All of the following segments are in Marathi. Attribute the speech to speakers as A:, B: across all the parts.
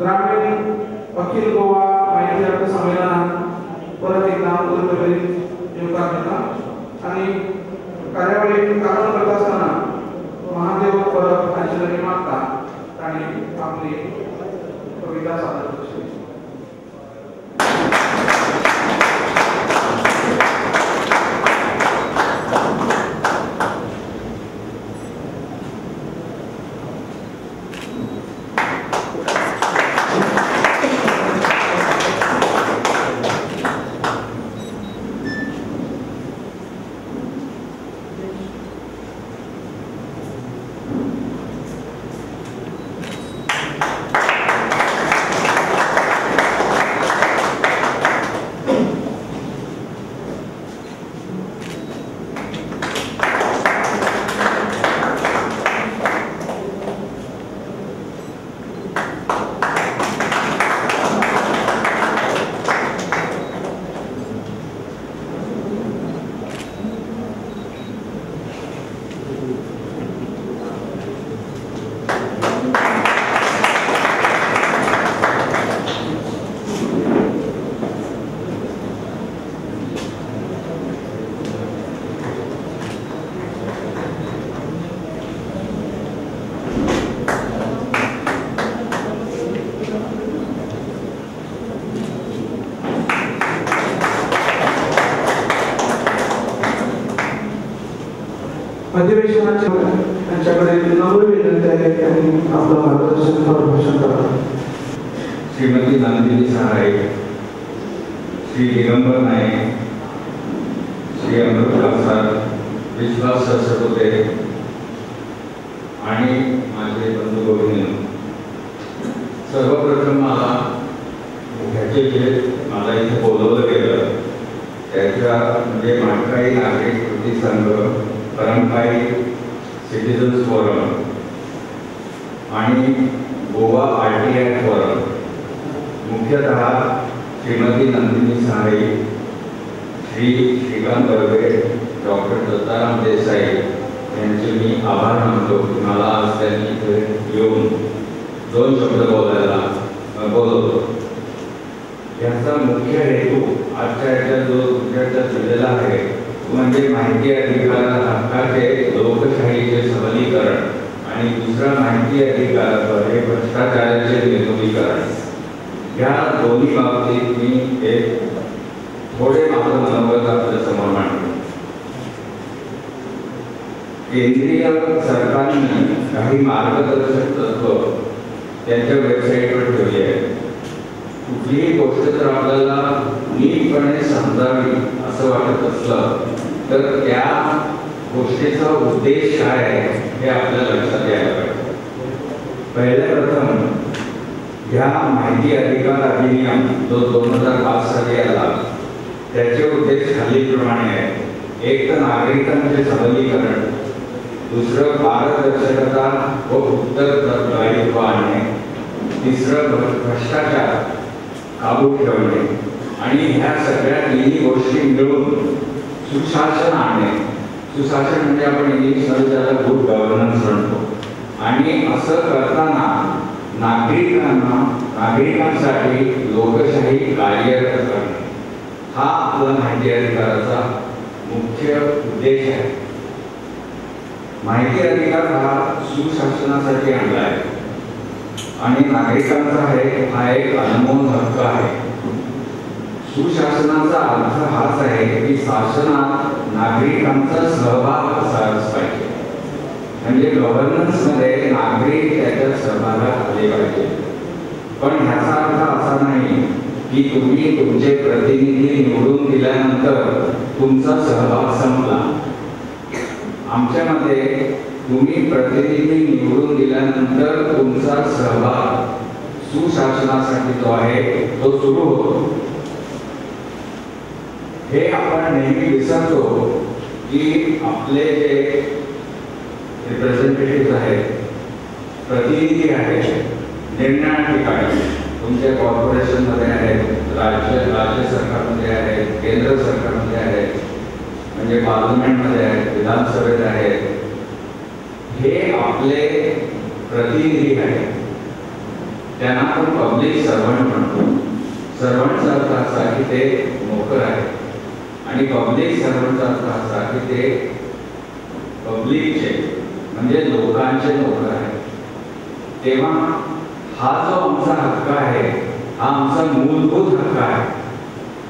A: ग्रामीण अखिल गोवा माहिती हक्क संमेलनात परत एकदा उत्तरप्रदेश योगदान आणि कार्यावळी कारण करत असताना महादेव परब यांची मागता आणि आपली कविता सादर करते अधिवेशनाचे त्यांच्याकडे नम्र विनंती आहे त्यांनी आपलं मार्गदर्शन मार्गदर्शन करावं.
B: श्रीमती नंदिनी सहाय श्री दिगंबर नाईक श्री अमृत प्रसाद विश्वास होते. आणि माझे बंधू गोविंद सर्वप्रथम मला ह्याचे जे मला इथे बोलवलं गेलं त्याच्या म्हणजे माटकाई नागरिक कृती संघ परंपाई सिटीजन्स फोरम आणि Goa R T I forum मुख्यतः श्रीमती नंदिनी सहाई श्री श्रीकांत बर्वे डॉक्टर दत्ताराम देसाई यांचे मी आभार मानतो. की मला आज त्यांनी इथे येऊन दोन शब्द बोलायला बोलवतो. याचा मुख्य हेतू आजच्या याच्यात जो तुमच्या दिलेला आहे म्हणजे माहिती अधिकार हक्काचे लोकशाहीचे सबलीकरण आणि दुसरा माहिती अधिकाराद्वारे भ्रष्टाचाराचे निर्मूलीकरण या दोन्ही बाबतीत मी एक थोडे माझं मनोगत आपल्यासमोर मांडतो. केंद्रीय सरकारने काही मार्गदर्शक तत्व त्यांच्या वेबसाईटवर ठेवली आहे कुठलीही गोष्ट जर आपल्याला समजावी असं वाटत असलं तर त्या गोष्टीचा उद्देश काय आहे हे आपल्याला लक्षात यायला पाहिजे. पहिल्या प्रथम ह्या माहिती अधिकार अधिनियम जो दोन हजार पाच साली आला त्याचे उद्देश खालीलप्रमाणे आहे. एक तर नागरिकांचे सबलीकरण दुसरं पारदर्शकता व उत्तरदायित्व आणणे तिसरं भ्रष्टाचार काबू ठेवणे. आणि ह्या सगळ्या तिन्ही गोष्टी मिळून सुशासन आणणे सुशासन म्हणजे आपण इंग्लिशमध्ये त्याला गुड गव्हर्नन्स म्हणतो. आणि असं करताना नागरिकांना नागरिकांसाठी लोकशाही कार्यरत करणे. हा आपला माहिती अधिकाराचा मुख्य उद्देश आहे. माहिती अधिकार हा सुशासनासाठी आणला आहे. आणि नागरिकांचा आहे हा एक अनमोल हक्क आहे. सुशासनाचा अर्थ हाच आहे की शासनात नागरिकांचा सहभाग असायलाच पाहिजे. म्हणजे गव्हर्नन्समध्ये नागरिक त्याच्या सहभागात आले पाहिजे. पण ह्याचा अर्थ असा नाही की तुम्ही तुमचे प्रतिनिधी निवडून दिल्यानंतर तुमचा सहभाग संपला. आमच्या मते तुम्ही प्रतिनिधी निवडून दिल्यानंतर तुमचा सहभाग सुशासनासाठी जो आहे तो सुरू होतो. हे आपण नेहमी विसरतो की आपले जे रिप्रेझेंटेटिव्ह आहेत प्रतिनिधी आहेत निर्णय ठिकाणी तुमच्या कॉर्पोरेशनमध्ये आहेत राज्य राज्य सरकारमध्ये आहेत केंद्र सरकारमध्ये आहेत म्हणजे पार्लमेंटमध्ये आहेत विधानसभेत आहेत हे आपले प्रतिनिधी आहेत. त्यांना आपण पब्लिक सर्वंट म्हणतो. सर्वंटचा असा की ते नोकर आहे. आणि पब्लिक सर्वंटचा अर्थ असा की ते पब्लिकचे म्हणजे लोकांचे नोकर आहेत. तेव्हा हा जो आमचा हक्क आहे हा आमचा मूलभूत हक्क आहे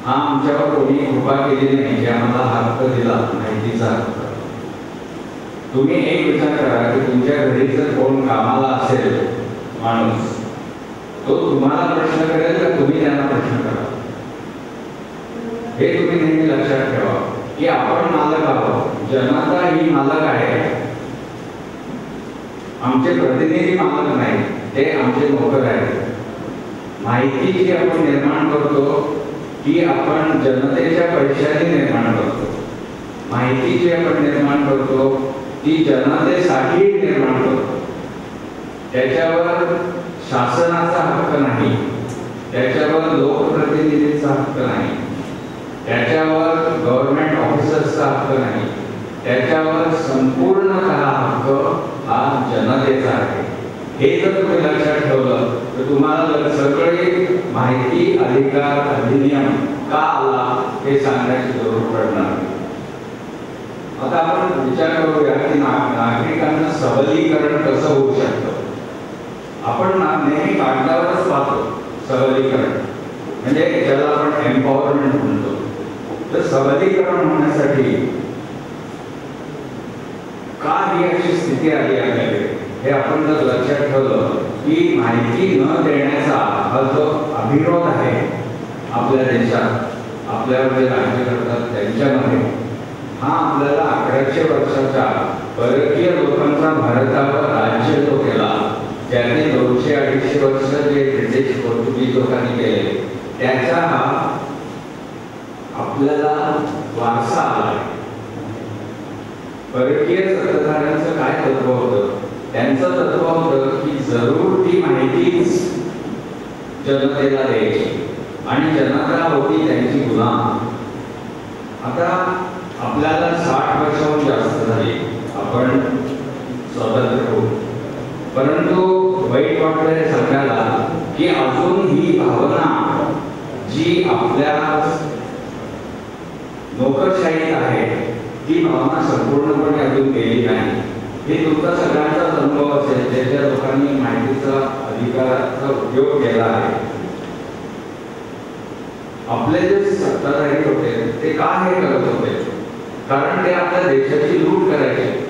B: हा आमच्यावर कोणी कृपा केली नाही की आम्हाला हा हक्क दिला माहितीचा हक्क तुम्ही एक विचार करा की तुमच्या घरी जर कोण कामाला असेल माणूस तो तुम्हाला प्रश्न करेल का तुम्ही त्यांना प्रश्न करा? हे तुम्ही नेहमी लक्षात ठेवा की आपण मालक आहोत. जनता ही मालक आहे. आमचे प्रतिनिधी मालक नाही ते आमचे नोकर आहेत. माहिती जी आपण निर्माण करतो ती आपण जनतेच्या पैशाने निर्माण करतो. माहिती जी आपण निर्माण करतो ती जनतेसाठी निर्माण करतो. त्याच्यावर शासनाचा हक्क नाही. त्याच्यावर लोकप्रतिनिधीचा हक्क नाही. त्याच्यावर गव्हर्नमेंट ऑफिसर्सचा हक्क नाही. त्याच्यावर संपूर्णतः हक्क हा जनतेचा आहे. हे जर तुम्ही लक्षात ठेवलं तर तुम्हाला सगळे माहिती अधिकार अधिनियम का आला हे सांगण्याची जरूर पडणार आता आपण विचार करूया की नागरिकांना सबलीकरण कसं होऊ शकतं? आपण नेहमी कागदावरच पाहतो सबलीकरण. म्हणजे ज्याला आपण एम्पॉवरमेंट म्हणतो. तर सबलीकरण होण्यासाठी का ही अशी स्थिती आली आपल्याकडे हे आपण जर लक्षात ठेवलं की माहिती न देण्याचा हा जो अभिरोध आहे आपल्या देशात आपल्यावर जे राज्य करतात त्यांच्यामध्ये हा आपल्याला अकराशे वर्षाच्या परकीय लोकांचा भारतावर राज्य जो केला त्याने दोनशे अडीचशे वर्ष जे ब्रिटिश पोर्तुगीज लोकांनी केले त्याचा हा आपल्याला वारसा आला परकीय सत्ताधाऱ्यांचं काय तत्व होतं? त्यांचं तत्व होतं की जरूर ती माहितीच जनतेला द्यायची आणि जनता होती त्यांची गुलाम. आता आपल्याला साठ वर्षाहून जास्त झाली. आपण स्वतंत्र होऊ. परंतु वाईट वाटलं सगळ्याला की अजून ही भावना जी आपल्या नोकरशाही आहे. ती भावना संपूर्णपणे अजून गेली नाही. हे तुमचा सगळ्यांचाच अनुभव असेल ज्याच्या लोकांनी माहितीचा अधिकाराचा उपयोग केला आहे. आपले जे सत्ताधारी होते ते का हे करत होते? कारण ते आपल्या देशाची लूट करायचे.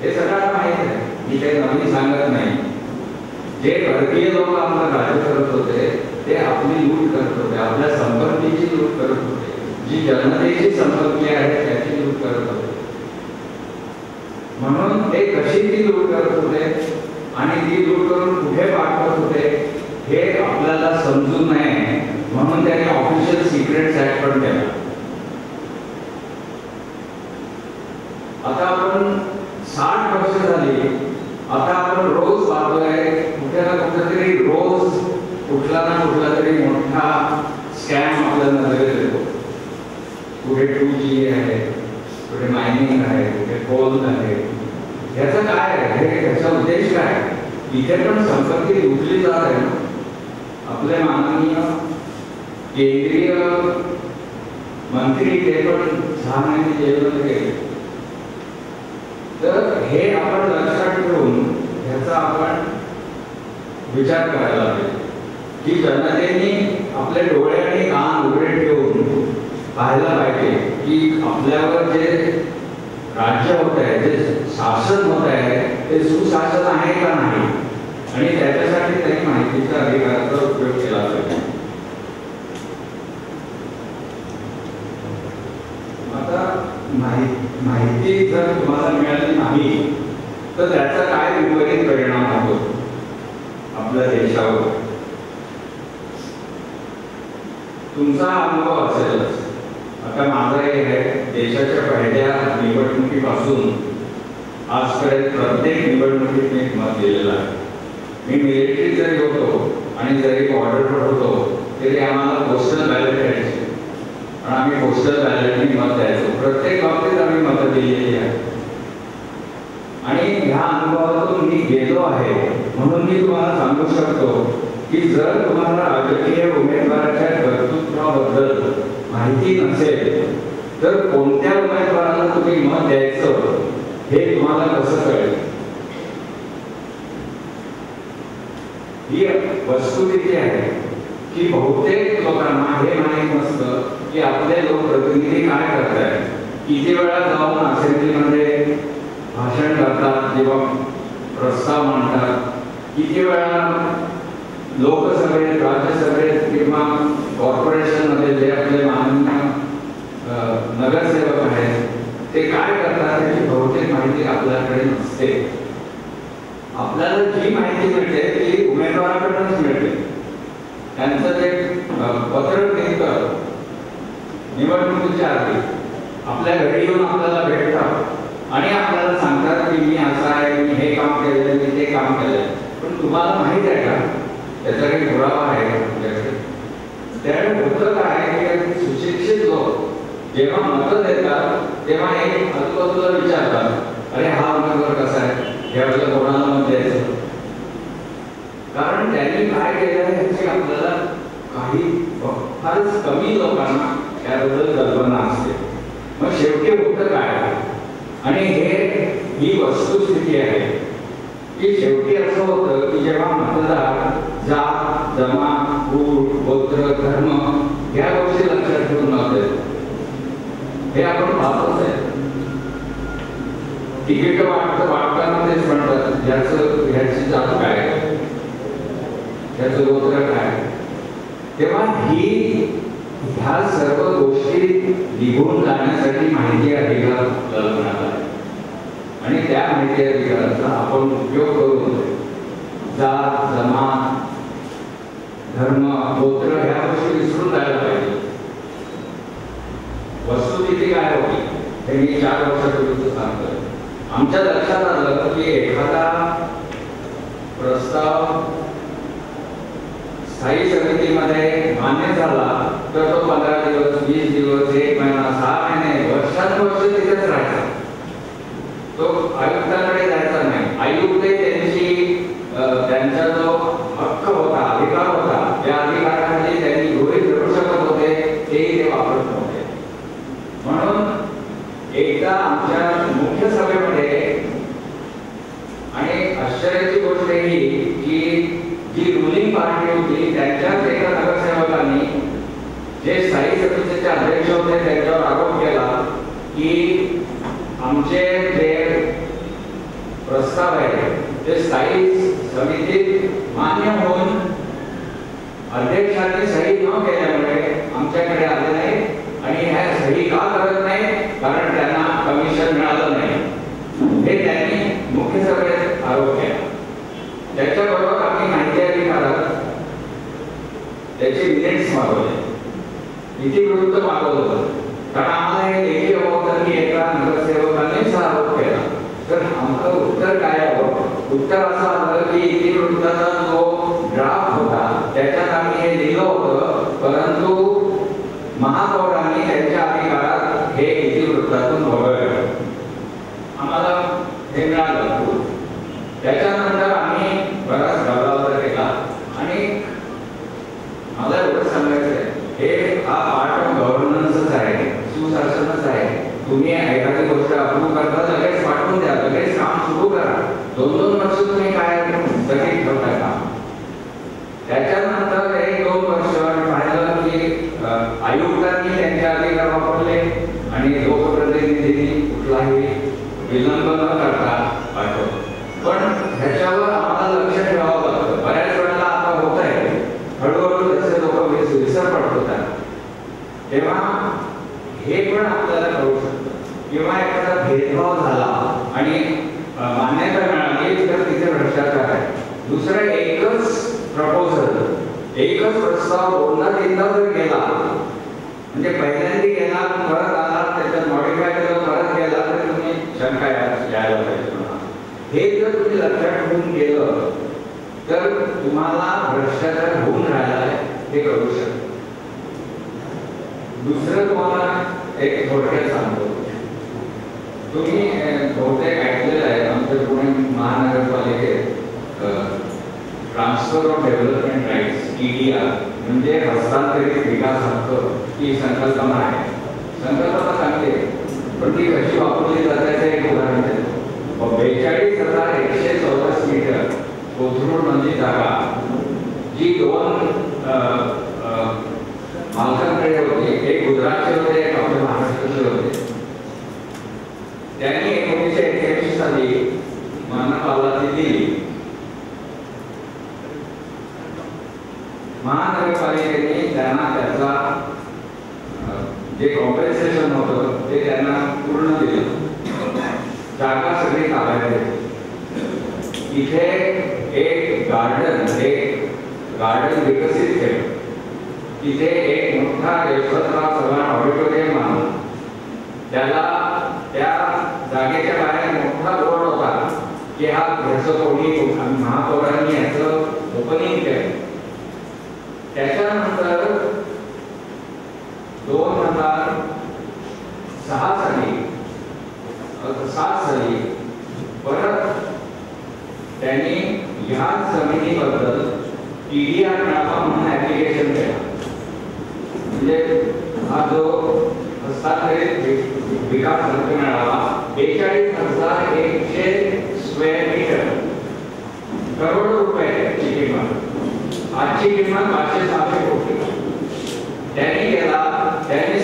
B: हे सगळ्यांना माहीत आहे. मी काही नवीन सांगत नाही. जे परकीय लोक आपलं राज्य करत होते ते आपली लूट करत होते आपल्या संपत्तीची लूट करत होते. जी जनतेची संपत्ती आहे त्याची लूट करत होते. म्हणून ते कशी ती लूट करत होते आणि ती लूट करून कुठे पाठवत होते हे आपल्याला समजून नये म्हणून त्याने ऑफिशियल सिक्रेट ऍक्ट पण केला. आता आपण साठ वर्ष झाली आता आपण रोज पाहतोय कुठे ना कुठेतरी रोज कुठला ना कुठला तरी मोठा स्कॅम आपल्या नजरेत येतो कुठे टू जी आहे कुठे मायनिंग आहे कुठे आहे. याचा काय आहे? हे याचा उद्देश काय इथे पण संपत्ती लुटली जात आहे ना. आपले माननीय केंद्रीय मंत्री ते पण सहा महिने जेलमध्ये गेले तर हे आपण लक्षात ठेवून ह्याचा आपण विचार करायला पाहिजे की जनतेने आपले डोळे आणि कान उघडे ठेवून पाहायला पाहिजे की आपल्यावर जे राज्य होत आहे जे शासन होत आहे ते सुशासन आहे का नाही? आणि त्याच्यासाठी त्यांनी माहितीच्या अधिकाराचा उपयोग केला पाहिजे. आता माहिती जर तुम्हाला मिळाली नाही तर त्याचा काय विपरीत परिणाम होतो? आपल्या देशावर. तुमचा अनुभव असेलच. आता माझं हे आहे देशाच्या पहिल्या निवडणुकीपासून आजपर्यंत प्रत्येक निवडणुकीत मी मत दिलेलं आहे. मी मिलिटरी जरी होतो आणि जरी बॉर्डरवर होतो तरी आम्हाला पोस्टल बॅलेट द्यायचे आणि आम्ही पोस्टल बॅलेटनी मत द्यायचो. प्रत्येक बाबतीत आम्ही मतं दिलेली आहे आणि ह्या अनुभवातून मी गेलो आहे म्हणून मी तुम्हाला सांगू शकतो की जर तुम्हाला राजकीय उमेदवाराच्या माहिती नसेल तर कोणत्या उमेदवारांना तुम्ही मत द्यायचं हे तुम्हाला कसं कळेल? ही वस्तुस्थिती आहे की बहुतेक लोकांना हे माहीत नसतं की आपले लोकप्रतिनिधी काय करतायत. किती वेळा जाऊन असेंब्लीमध्ये भाषण करतात किंवा प्रस्ताव मांडतात. किती वेळा लोकसभेत राज्यसभेत किंवा कॉर्पोरेशनमध्ये जे आपले माननीय नगरसेवक आहेत ते काय करतात याची बहुतेक माहिती आपल्याकडे नसते. आपल्याला जी माहिती मिळते ती उमेदवाराकडूनच मिळते. त्यांचं जे पत्र निघतं निवडणुकीच्या आधी आपल्या घरी येऊन आपल्याला भेटतात. आणि आपल्याला सांगतात की मी असं आहे मी हे काम केलंय मी ते काम केलंय. पण तुम्हाला माहीत आहे का? त्याचा काही पुरावा आहे का तुमच्याकडे त्यामुळे होतं काय की सुशिक्षित लोक. जेव्हा मतं देतात तेव्हा एक आजूबाजूला विचारतात अरे हा उमेदवार कसा आहे? यावेळेला कोणाला मत द्यायचं? कारण त्यांनी काय केलं ह्याची आपल्याला काही फारच कमी लोकांना त्याबद्दल कल्पना असते. मग शेवटी होतं काय? आणि हे ही वस्तुस्थिती आहे. की शेवटी असं होतं की जेव्हा मतदार जात जमा कुळ गोत्र धर्म या गोष्टी लक्षात ठेवून नव्हते हे आपण पाहतोच आहे. तिकीट वाटत वाटताना तेच म्हणतात याच ह्याची जात काय? त्याच गोत्र काय? तेव्हा ही ह्या सर्व गोष्टी निघून जाण्यासाठी माहिती अधिकार आपल्याला आहे. आणि त्या माहिती अधिकाराचा आपण उपयोग करून जात जमात धर्म गोत्र ह्या गोष्टी विसरून जायला पाहिजे. वस्तुस्थिती काय होती? हे मी चार वर्षापूर्वीच सांगतो आमच्या लक्षात आलं की एखादा प्रस्ताव स्थायी समितीमध्ये मान्य झाला तर तो पंधरा दिवस वीस दिवस एक महिना सहा महिने वर्षानुवर्ष तिथेच राहायचा. तो आयुक्तांकडे जायचा नाही आयुक्त त्यांची त्यांचा जो हक्क होता अधिकार होता त्या अधिकाराखाली त्यांनी गृहीत धरू शकत होते तेही ते वापरत नव्हते. म्हणून एकदा आमच्या मुख्य सभेमध्ये आणि आश्चर्याची गोष्ट ही की जी रुलिंग पार्टी होती त्यांच्याच एका नगरसेवकांनी जे स्थायी समितीचे अध्यक्ष होते त्यांच्यावर आरोप केला की आमचे जे प्रस्ताव आहे. ते स्थायी समितीत मान्य होऊन अध्यक्षांनी सही न केल्यामुळे आमच्याकडे आले नाही आणि ह्या सही का करत नाही? कारण त्यांना कमिशन मिळालं नाही. हे त्यांनी मुख्य सभेत आरोप केला. त्याच्याबरोबर आम्ही माहिती अधिकारात त्याचे मिनिट्स मागवले. इतिवृत्त मागवलं. होतं कारण आम्हाला हे लेखी हवं की एका नगरसेवकाने आरोप केला. तर आमचं उत्तर काय हवं उत्तर असं आलं की इतिवृत्ताचा जो ड्राफ्ट होता त्याच्यात आम्ही हे लिहिलं होतं परंतु महापौरांनी त्यांच्या अधिकारात हे इतिवृत्तातून वगळलं आम्हाला हे मिळालं त्याच्यानंतर आम्ही बराच गदारोळ केला आणि मला एवढं सांगायचं आहे हे हा पार्ट ऑफ गव्हर्नन्सच आहे सुशासनच आहे तुम्ही एखादी गोष्ट अप्रूव्ह करता लगेच पाठवून द्या लगेच काम सुरू करा दोन दोन वर्ष तुम्ही काय स्थगित ठेवता का त्याच्यानंतर एक दोन वर्ष आम्ही पाहिलं की अ, आयुक्तांनी त्यांचे अधिकार वापरले आणि लोकप्रतिनिधींनी कुठलाही विलंब न करता पाठवलं पण ह्याच्यावर आम्हाला लक्ष ठेवावं लागतं बऱ्याच वेळेला आता होत आहे हळूहळू जसे लोक विस- विसर पडतात तेव्हा हे पण आपल्याला कळू शकतं किंवा एखादा भेदभाव झाला आणि अ, मान्यता मिळाली तर तिथे भ्रष्टाचार आहे दुसरं एकच प्रपोजल एकच प्रस्ताव दोनदा तीनदा जर गेला म्हणजे पहिल्यांदा गेला परत आला त्याच्यात मॉडिफाय केलं परत गेला तर तुम्ही शंका यायला पाहिजे हे जर तुम्ही लक्षात ठेवून गेलं तर तुम्हाला भ्रष्टाचार होऊन राहिला आहे हे कळू शकतं. दुसरं तुम्हाला एक थोडक्यात सांगतो. तुम्ही बहुतेक ऐकलेलं आहे आमच्या पुणे महानगरपालिकेत transfer of development rights EDR म्हणजे हस्तांतरित विकास हक्क ही संकल्पना आहे. संकल्पना सांगते पण ती कशी वापरली जाते ते एक उदाहरण देतो. बेचाळीस हजार एकशे चौरस मीटर कोथरूड म्हणजे जागा जी दोन मालकांकडे होती. एक गुजरातचे होते जागा सगळी ताब्यात घेतली इथे एक गार्डन एक गार्डन विकसित केलं तिथे एक मोठा यशवंतराव चव्हाण ऑडिटोरियम आणून त्याला त्या जागेच्या बाहेर मोठा बोर्ड होता की हा ह्याचं कोणी महापौरांनी याचं ओपनिंग केलं त्याच्यानंतर दोन हज़ार सहा साली अ, सात साली परत त्यांनी ह्या जमिनीबद्दल टीडीआर मिळावा म्हणून ऍप्लिकेशन केलं. म्हणजे हा जो हस्तांतरित विकास हक्क मिळावा बेचाळीस हज़ार एकशे स्क्वेअर मीटर करोड रुपयाची किंमत आजची किंमत पाचशे सहाशे कोटी. त्यांनी केला त्यांनी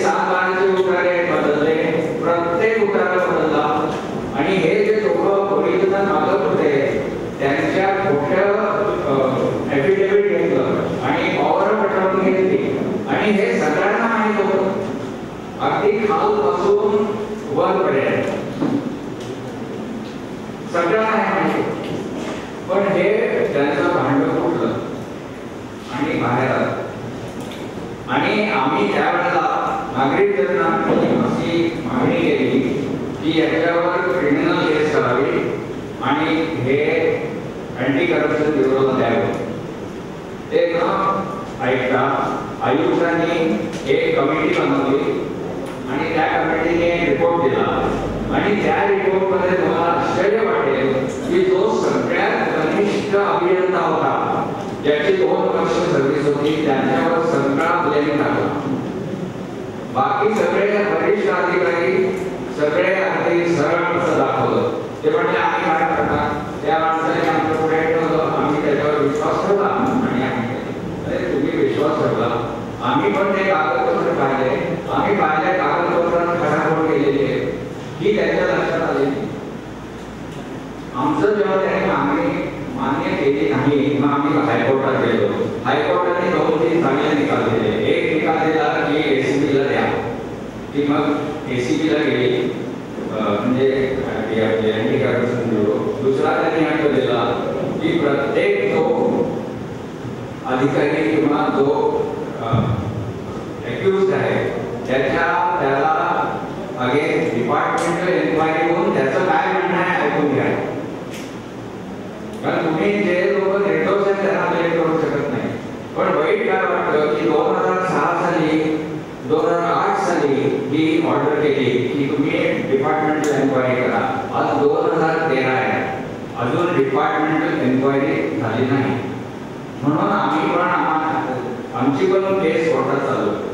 B: वरपर्यंत सगळ्यांना हे पण हे त्यांचं भांडण फुटलं आणि बाहेर आलं. आणि आम्ही त्यावेळेला नागरिक जननाने अशी मागणी केली की याच्यावर क्रिमिनल केस करावी आणि हे अँटी करप्शन ब्युरोला द्यावं. ते न ऐकता आयुक्तांनी एक कमिटी बनवली. आणि त्या कमिटीने रिपोर्ट दिला. आणि त्या रिपोर्टमध्ये तुम्हाला आश्चर्य वाटेल की जो सगळ्यात कनिष्ठ अभियंता होता ज्याची दोन वर्ष सर्व्हिस होती त्यांच्यावर सगळा ब्लेम टाकला. बाकी सगळे वरिष्ठ अधिकारी सगळे अगदी सरळ असं दाखवलं. ते म्हणजे आम्ही काय करणार त्या माणसाने आमच्या पुढे ठेवलं. आम्ही त्याच्यावर विश्वास ठेवला आणि आम्ही तुम्ही विश्वास ठेवला. आम्ही पण ते कागदपत्र पाहिले. आम्ही पाहिल्या कागदपत्रात खडाखोड केलेली आहे ही त्यांच्या लक्षात आली नाही. आमचं जेव्हा त्याने मागणी मान्य केली नाही मग आम्ही हायकोर्टात गेलो. हायकोर्टाने दोन तीन चांगले निकाल दिले एक निकाल दिला की एसीबीला द्या. की मग एसीबीला गेली. म्हणजे दुसरा त्यांनी हक्क दिला की प्रत्येक जो अधिकारी किंवा जो अक्युज आहे त्याच्या त्याला मागे डिपार्टमेंटल एन्क्वायरी होऊन त्याचं काय म्हणणं आहे ऐकून घ्या कारण तुम्ही जे लोक निर्दोष आहेत त्यांना ब्लेम करू शकत नाही पण वाईट काय वाटतं की दोन हजार सहा साली दोन हजार आठ साली ही ऑर्डर केली की तुम्ही डिपार्टमेंटल एन्क्वायरी करा आज दोन हजार तेरा आहे अजून डिपार्टमेंटल एन्क्वायरी झाली नाही म्हणून आम्ही पण आम्हा- आमची पण केस कोर्टात चालू आहे.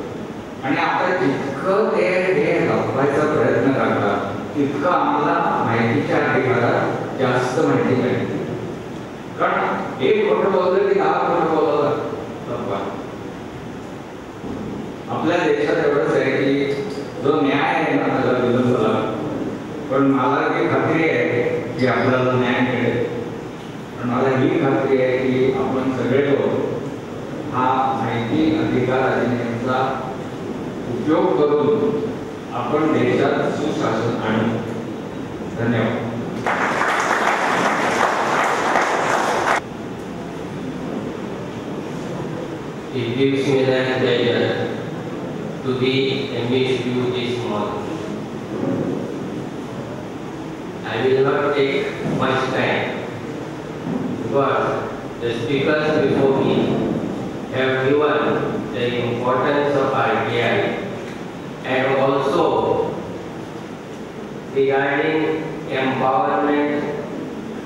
B: आणि आता जितकं ते हे लपवायचा प्रयत्न करतात आम्हाला माहितीच्या अधिकारात जास्त माहिती पाहिजे. कारण एक खोटं बोललं की दहा खोटं बोलावं आपल्या देशात एवढंच आहे की जो न्याय आहे ना त्याला विरोध झाला. पण मला ही खात्री आहे की आपल्याला न्याय मिळेल पण मला ही खात्री आहे की आपण सगळे लोक हा माहिती अधिकार अधिनियमचा उपयोग करून आपण देशात सुशासन आणू. धन्यवाद
C: It gives me great pleasure to be amidst you this morning. I will not take much time because the speakers before me have given the importance of RTI and also regarding empowerment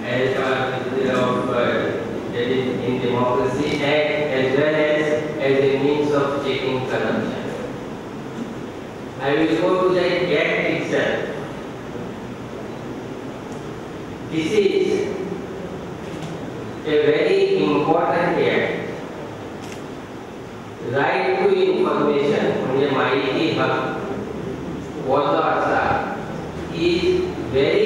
C: as a of uh, in democracy act as well as as a means of checking corruption. I will go to the act itself. This is a very important act. Right to information The mighty hub, watch is very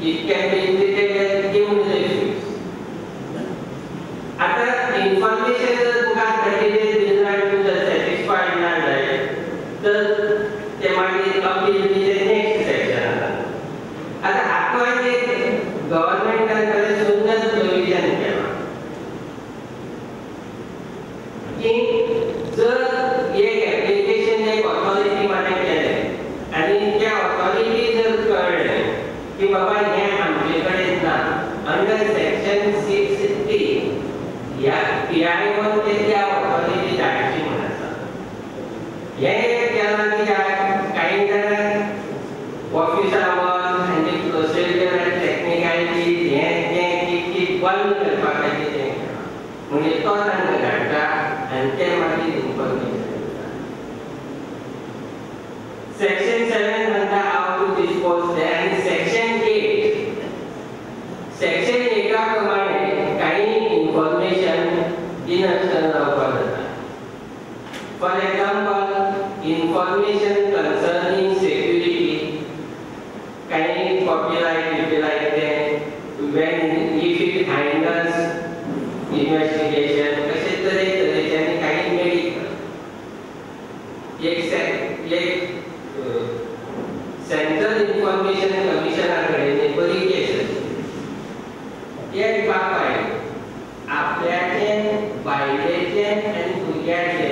C: e ele quer igual que el paquete de Mengikutkan negara dan kemati di muka Section 7 by reagent and reagent.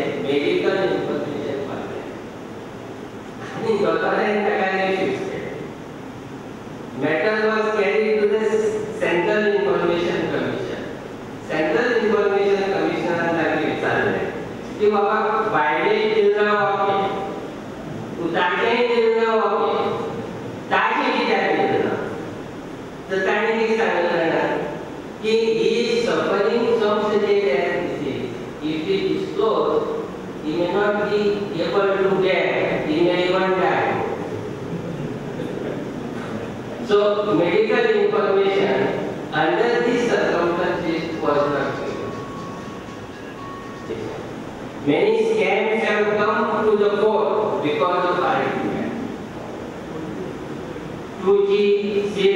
C: जी जी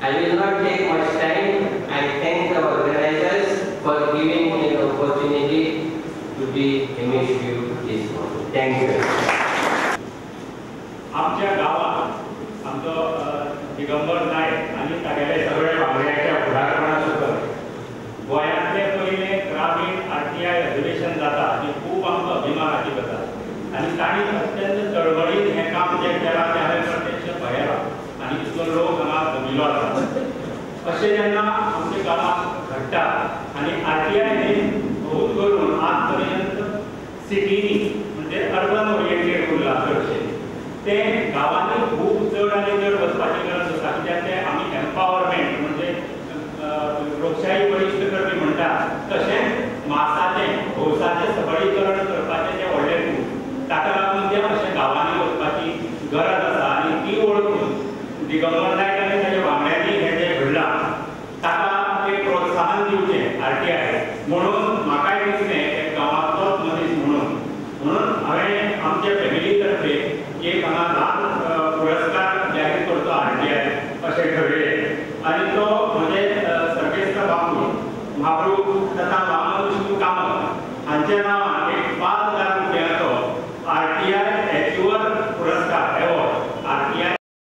C: I will not take much time. I thank the organizers for giving me the opportunity to be amidst you this morning. Thank you.
D: आणि आनी अत्यंत चळवळीत हें काम जें केला त्याने प्रत्यक्ष पाहिला आनी तितलो लोक हांगा जमिलो आसा अशें जेन्ना आमच्या गांवांत घडटा आनी आर टी आय बहुत करून आज पर्यंत सिटीनी म्हणजे अर्बन ओरिएंटेड उरला चडशें ते गांवांनी खूब चड आनी चड वचपाची गरज आसा कित्याक ते आमी एम्पावरमेंट म्हणजे लोकशाही बळिश्ट करपी म्हणटा तशें मासाचें भौसाचें सबळीकरण